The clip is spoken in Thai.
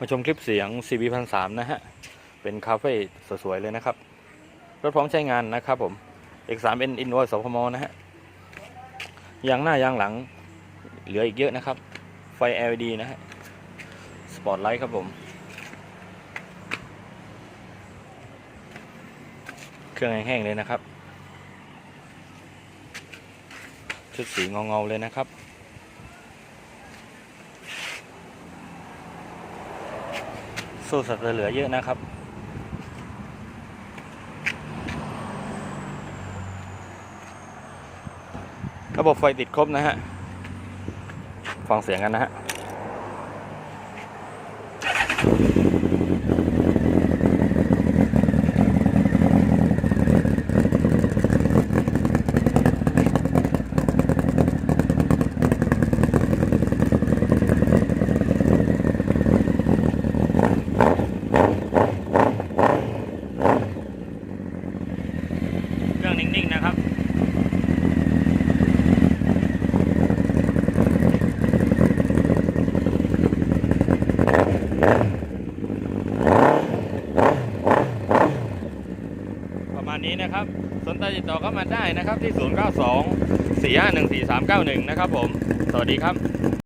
มาชมคลิปเสียง CB 1 3 0นะฮะ เป็นคาเฟ่สวยๆเลยนะครับ รถพร้อมใช้งานนะครับผม X3N Invoice สพมนะฮะ ยางหน้ายางหลังเหลืออีกเยอะนะครับ ไฟ LED นะฮะ สปอตไลท์ครับผม เครื่องแห้งๆเลยนะครับ ชุดสีเงาๆเลยนะครับ สู้สัตว์เหลือเยอะนะครับ ระบบไฟติดครบนะฮะ ฟังเสียงกันนะฮะ นิ่งๆนะครับประมาณนี้นะครับสนใจติดต่อเข้ามาได้นะครับที่ 092 451 4391 นะครับผม สวัสดีครับ